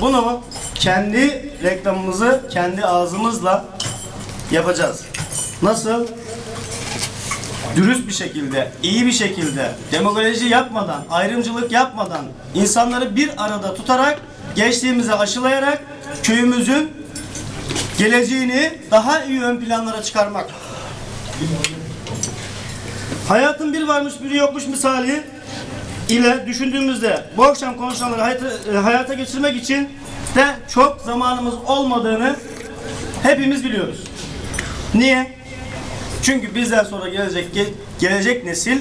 Bunu kendi reklamımızı kendi ağzımızla yapacağız. Nasıl? Dürüst bir şekilde, iyi bir şekilde, demagoji yapmadan, ayrımcılık yapmadan, insanları bir arada tutarak, gençliğimizi aşılayarak köyümüzün geleceğini daha iyi ön planlara çıkarmak. Hayatın bir varmış biri yokmuş misali ile düşündüğümüzde bu akşam konuşanları hayata, e, hayata geçirmek için de çok zamanımız olmadığını hepimiz biliyoruz. Niye? Çünkü bizden sonra gelecek ge- gelecek nesil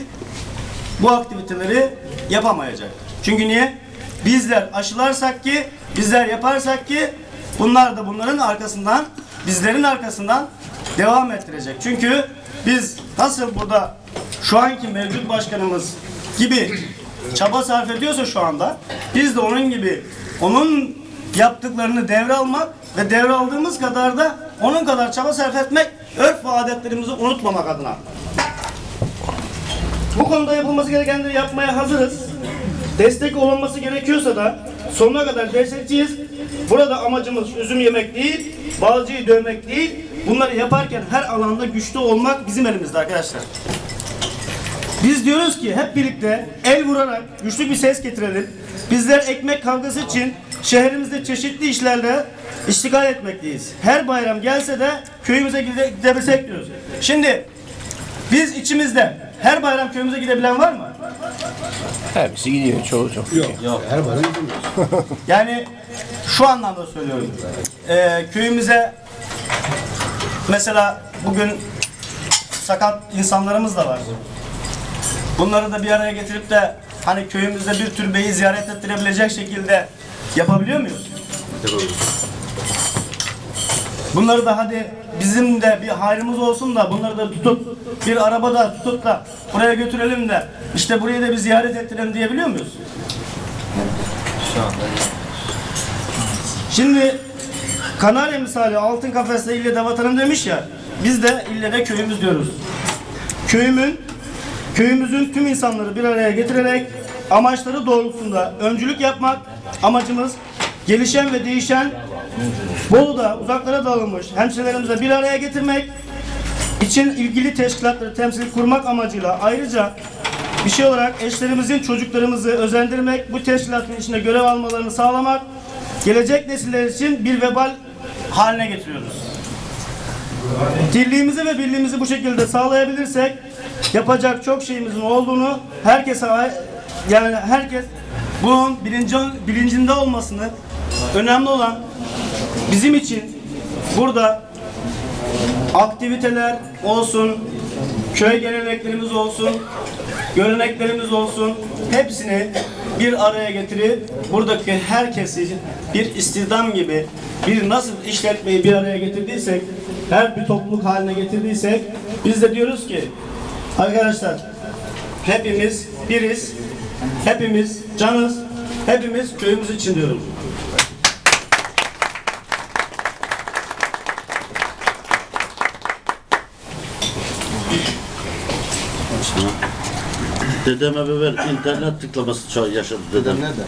bu aktiviteleri yapamayacak. Çünkü niye? Bizler aşılarsak ki, bizler yaparsak ki bunlar da bunların arkasından, bizlerin arkasından devam ettirecek. Çünkü biz nasıl burada şu anki mevcut başkanımız gibi çaba sarf ediyorsa şu anda biz de onun gibi onun yaptıklarını devralmak ve devraldığımız kadar da onun kadar çaba sarf etmek örf ve adetlerimizi unutmamak adına. Bu konuda yapılması gerekenleri yapmaya hazırız. Destek olunması gerekiyorsa da sonuna kadar destekçiyiz. Burada amacımız üzüm yemek değil, balcıyı dövmek değil. Bunları yaparken her alanda güçlü olmak bizim elimizde arkadaşlar. Biz diyoruz ki hep birlikte el vurarak güçlü bir ses getirelim. Bizler ekmek kavgası için şehrimizde çeşitli işlerle iştigal etmekteyiz. Her bayram gelse de köyümüze gide- gidebilsek diyoruz. Şimdi biz içimizde her bayram köyümüze gidebilen var mı? Hepsi gidiyor çoğu çok. Yani şu anlamda söylüyorum. Ee, köyümüze mesela bugün sakat insanlarımız da var. Bunları da bir araya getirip de hani köyümüzde bir türbeyi ziyaret ettirebilecek şekilde yapabiliyor muyuz? Bunları da hadi bizim de bir hayrımız olsun da bunları da tutup bir arabada tutup da buraya götürelim de işte burayı da bir ziyaret ettirelim diyebiliyor muyuz? Şimdi Kanarya misali altın kafesle ille de vatanım demiş ya biz de ille de köyümüz diyoruz. Köyümün köyümüzün tüm insanları bir araya getirerek amaçları doğrultusunda öncülük yapmak amacımız gelişen ve değişen Bolu'da uzaklara dağılmış hemşehrilerimize bir araya getirmek için ilgili teşkilatları temsil kurmak amacıyla ayrıca bir şey olarak eşlerimizin çocuklarımızı özendirmek, bu teşkilatın içinde görev almalarını sağlamak, gelecek nesiller için bir vebal haline getiriyoruz. Dirliğimizi ve birliğimizi bu şekilde sağlayabilirsek yapacak çok şeyimizin olduğunu herkese yani herkes bunun bilinci, bilincinde olmasını önemli olan bizim için burada aktiviteler olsun, köy geleneklerimiz olsun, göreneklerimiz olsun hepsini bir araya getirip buradaki herkesi bir istihdam gibi bir nasıl işletmeyi bir araya getirdiysek her bir topluluk haline getirdiysek biz de diyoruz ki arkadaşlar hepimiz biriz, hepimiz canız, hepimiz köyümüz için diyorum. Dedeme bir ver internet tıklaması yaşadı dedem. Nerede?